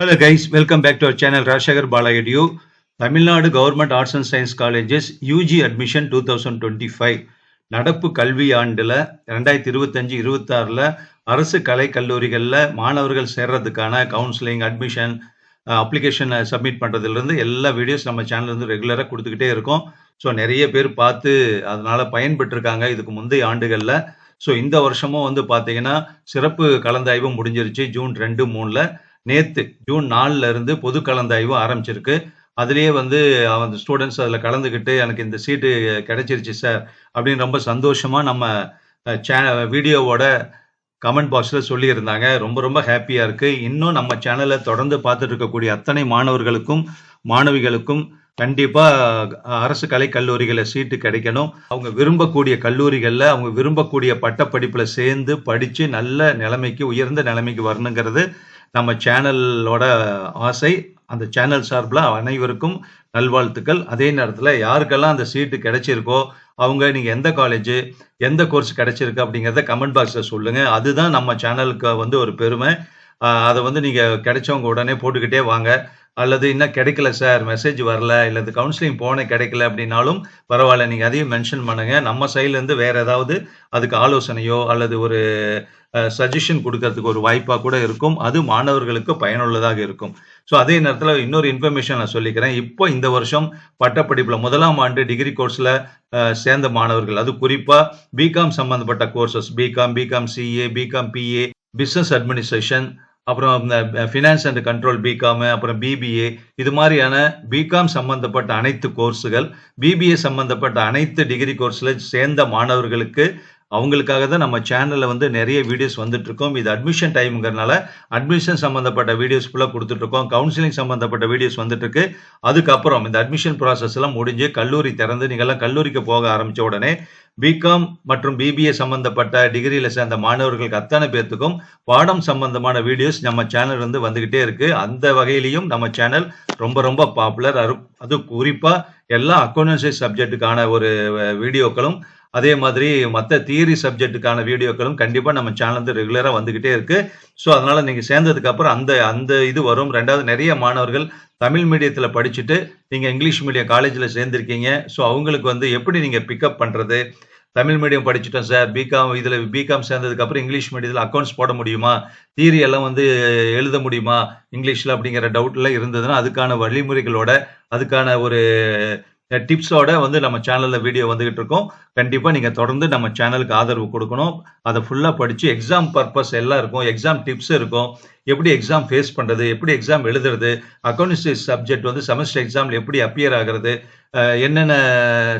Hello guys welcome back to our channel Rajasekar Bala Tamil Nadu government arts and science colleges UG admission two thousand twenty five நடப்பு கல்வி ஆண்டில் ரெண்டாயிரத்தி இருபத்தஞ்சு இருபத்தாறில் அரசு கலை கல்லூரிகளில் மாணவர்கள் சேர்றதுக்கான கவுன்சிலிங் அட்மிஷன் அப்ளிகேஷனை சப்மிட் பண்ணுறதுலேருந்து எல்லா வீடியோஸ் நம்ம சேனல்லேருந்து ரெகுலராக கொடுத்துக்கிட்டே இருக்கோம். ஸோ நிறைய பேர் பார்த்து அதனால் பயன்பெற்றிருக்காங்க இதுக்கு முந்தைய ஆண்டுகளில். ஸோ இந்த வருஷமும் வந்து பார்த்தீங்கன்னா சிறப்பு கலந்தாய்வு முடிஞ்சிருச்சு ஜூன் ரெண்டு மூணில். நேற்று ஜூன் நாலுல இருந்து பொது கலந்தாய்வு ஆரம்பிச்சிருக்கு. அதுலேயே வந்து அந்த ஸ்டூடெண்ட்ஸ் அதில் கலந்துக்கிட்டு எனக்கு இந்த சீட்டு கிடைச்சிருச்சு சார். அப்படின்னு ரொம்ப சந்தோஷமாக நம்ம சே வீடியோவோட கமெண்ட் பாக்ஸில் சொல்லியிருந்தாங்க. ரொம்ப ரொம்ப ஹாப்பியாக இருக்குது இன்னும் நம்ம சேனலை தொடர்ந்து பார்த்துட்டு இருக்கக்கூடிய அத்தனை மாணவர்களுக்கும் மாணவிகளுக்கும் கண்டிப்பாக அரசு கலை கல்லூரிகளில் சீட்டு கிடைக்கணும். அவங்க விரும்பக்கூடிய கல்லூரிகளில் அவங்க விரும்பக்கூடிய பட்டப்படிப்பில் சேர்ந்து படித்து நல்ல நிலைமைக்கு உயர்ந்த நிலைமைக்கு வரணுங்கிறது நம்ம சேனலோட ஆசை அந்த சேனல் சார்பில் அனைவருக்கும் நல்வாழ்த்துக்கள். அதே நேரத்தில் யாருக்கெல்லாம் அந்த சீட்டு கிடைச்சிருக்கோ அவங்க நீங்கள் எந்த காலேஜ் எந்த கோர்ஸ் கிடைச்சிருக்கு அப்படிங்கிறத கமெண்ட் பாக்ஸில் சொல்லுங்கள் அதுதான் நம்ம சேனலுக்கு வந்து ஒரு பெருமை. அதை வந்து நீங்கள் கிடைச்சவங்க உடனே போட்டுக்கிட்டே வாங்க. அல்லது இன்னும் கிடைக்கல சார் மெசேஜ் வரல இல்லது கவுன்சிலிங் போன கிடைக்கல அப்படின்னாலும் பரவாயில்ல நீங்கள் அதையும் மென்ஷன் பண்ணுங்கள் நம்ம சைட்லேருந்து வேறு ஏதாவது அதுக்கு ஆலோசனையோ அல்லது ஒரு சஜஷன் கொடுக்கறதுக்கு ஒரு வாய்ப்பாக கூட இருக்கும். அது மாணவர்களுக்கு பயனுள்ளதாக இருக்கும். ஸோ அதே நேரத்தில் இன்னொரு இன்ஃபர்மேஷன் நான் சொல்லிக்கிறேன். இப்போ இந்த வருஷம் பட்டப்படிப்பில் முதலாம் ஆண்டு டிகிரி கோர்ஸில் சேர்ந்த மாணவர்கள். அது குறிப்பாக பிகாம் சம்மந்தப்பட்ட courses BCom BCom CA BCom BA business administration அப்புறம் இந்த ஃபினான்ஸ் அண்ட் கண்ட்ரோல் பிகாம் அப்புறம் பிபிஏ இது மாதிரியான பிகாம் சம்பந்தப்பட்ட அனைத்து கோர்ஸுகள் பிபிஏ சம்பந்தப்பட்ட அனைத்து டிகிரி கோர்ஸில் சேர்ந்த மாணவர்களுக்கு அவங்களுக்காக தான் நம்ம சேனலில் வந்து நிறைய வீடியோஸ் வந்துட்ருக்கோம் இது அட்மிஷன் டைமுங்கிறனால அட்மிஷன் சம்மந்தப்பட்ட வீடியோஸ் ஃபுல்லாக கொடுத்துட்ருக்கோம் கவுன்சிலிங் சம்மந்தப்பட்ட வீடியோஸ் வந்துட்டுருக்கு. அதுக்கப்புறம் இந்த அட்மிஷன் ப்ராசஸ் எல்லாம் முடிஞ்சு கல்லூரி திறந்து நீங்கள்லாம் கல்லூரிக்கு போக ஆரம்பித்த உடனே பிகாம் மற்றும் பிபிஏ சம்பந்தப்பட்ட டிகிரியில் சேர்ந்த மாணவர்களுக்கு அத்தனை பேர்த்துக்கும் பாடம் சம்பந்தமான வீடியோஸ் நம்ம சேனல் வந்து வந்துகிட்டே இருக்கு. அந்த வகையிலையும் நம்ம சேனல் ரொம்ப ரொம்ப பாப்புலர் அது குறிப்பாக எல்லா அக்கௌண்டன்சி சப்ஜெக்ட்டுக்கான ஒரு வீடியோக்களும் அதே மாதிரி மற்ற தியரி சப்ஜெக்ட்டுக்கான வீடியோக்களும் கண்டிப்பாக நம்ம சேனல் வந்து ரெகுலராக வந்துக்கிட்டே இருக்கு. ஸோ அதனால் நீங்கள் சேர்ந்ததுக்கு அப்புறம் அந்த அந்த இது வரும். ரெண்டாவது நிறைய மாணவர்கள் தமிழ் மீடியத்தில் படிச்சுட்டு நீங்கள் இங்கிலீஷ் மீடியம் காலேஜில் சேர்ந்துருக்கீங்க. ஸோ அவங்களுக்கு வந்து எப்படி நீங்கள் பிக்கப் பண்ணுறது தமிழ் மீடியம் படிச்சுட்டோம் சார் பிகாம் இதில் பிகாம் சேர்ந்ததுக்கப்புறம் இங்கிலீஷ் மீடியத்தில் அக்கௌண்ட்ஸ் போட முடியுமா? தியரி எல்லாம் வந்து எழுத முடியுமா? இங்கிலீஷில் அப்படிங்கிற டவுட்லாம் இருந்ததுன்னா அதுக்கான வழிமுறைகளோட அதுக்கான ஒரு டிப்ஸோட வந்து நம்ம சேனலில் வீடியோ வந்துகிட்டு இருக்கோம். கண்டிப்பாக நீங்கள் தொடர்ந்து நம்ம சேனலுக்கு ஆதரவு கொடுக்கணும். அதை ஃபுல்லாக படித்து எக்ஸாம் பர்பஸ் எல்லாம் இருக்கும். எக்ஸாம் டிப்ஸ் இருக்கும். எப்படி எக்ஸாம் ஃபேஸ் பண்ணுறது எப்படி எக்ஸாம் எழுதுறது? அக்கௌண்டன்சி சப்ஜெக்ட் வந்து செமஸ்டர் எக்ஸாம்ல எப்படி அப்பியர் ஆகிறது? என்னென்ன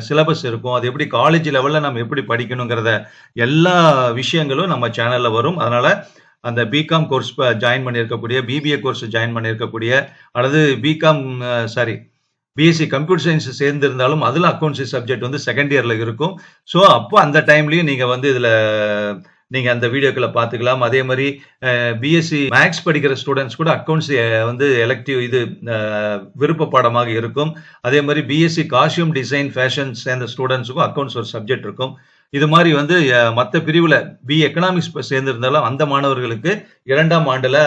சிலபஸ் இருக்கும்? அது எப்படி காலேஜ் லெவலில் நம்ம எப்படி படிக்கணுங்கிறத எல்லா விஷயங்களும் நம்ம சேனலில் வரும். அதனால் அந்த பிகாம் கோர்ஸ் ஜாயின் பண்ணியிருக்கக்கூடிய பிபிஏ கோர்ஸ் ஜாயின் பண்ணியிருக்கக்கூடிய அல்லது BCom sorry BSc computer science சேர்ந்திருந்தாலும் அதில் அக்கௌண்ட்ஸி சப்ஜெக்ட் வந்து செகண்ட் இயரில் இருக்கும். ஸோ அப்போ அந்த டைம்லையும் நீங்கள் வந்து இதில் நீங்கள் அந்த வீடியோக்களை பார்த்துக்கலாம். அதே மாதிரி பிஎஸ்சி மேக்ஸ் படிக்கிற ஸ்டூடெண்ட்ஸ் கூட அக்கௌண்ட்ஸ் வந்து எலக்டிவ் இது விருப்ப பாடமாக இருக்கும். அதே மாதிரி பிஎஸ்சி காஸ்டியூம் டிசைன் ஃபேஷன் சேர்ந்த ஸ்டூடெண்ட்ஸுக்கும் அக்கௌண்ட்ஸ் ஒரு சப்ஜெக்ட் இருக்கும். இது மாதிரி வந்து மற்ற பிரிவில் பி எக்கனாமிக்ஸ் சேர்ந்திருந்தாலும் அந்த மாணவர்களுக்கு இரண்டாம் ஆண்டில்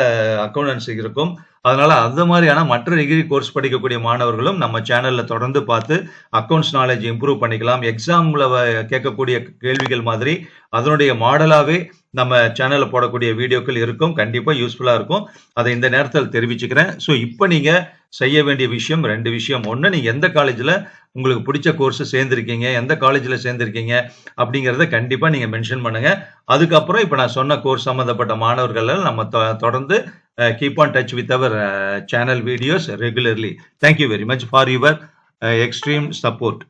அக்கௌண்டன்சி இருக்கும். அதனால் அந்த மாதிரியான மற்ற டிகிரி கோர்ஸ் படிக்கக்கூடிய மாணவர்களும் நம்ம சேனலில் தொடர்ந்து பார்த்து அக்கௌண்ட்ஸ் நாலேஜ் இம்ப்ரூவ் பண்ணிக்கலாம். எக்ஸாமில் கேட்கக்கூடிய கேள்விகள் மாதிரி அதனுடைய மாடலாகவே நம்ம சேனலில் போடக்கூடிய வீடியோக்கள் இருக்கும். கண்டிப்பாக யூஸ்ஃபுல்லாக இருக்கும். அதை இந்த நேரத்தில் தெரிவிச்சுக்கிறேன். ஸோ இப்போ நீங்கள் செய்ய வேண்டிய விஷயம் ரெண்டு விஷயம். ஒன்று நீங்கள் எந்த காலேஜில் உங்களுக்கு பிடிச்ச கோர்ஸ் சேர்ந்துருக்கீங்க எந்த காலேஜில் சேர்ந்துருக்கீங்க அப்படிங்கிறத கண்டிப்பாக நீங்கள் மென்ஷன் பண்ணுங்கள் அதுக்கப்புறம் இப்போ நான் சொன்ன கோர்ஸ் சம்மந்தப்பட்ட மாணவர்கள் நம்ம தொடர்ந்து Uh, keep on touch with our uh, channel videos regularly. Thank you very much for your uh, extreme support.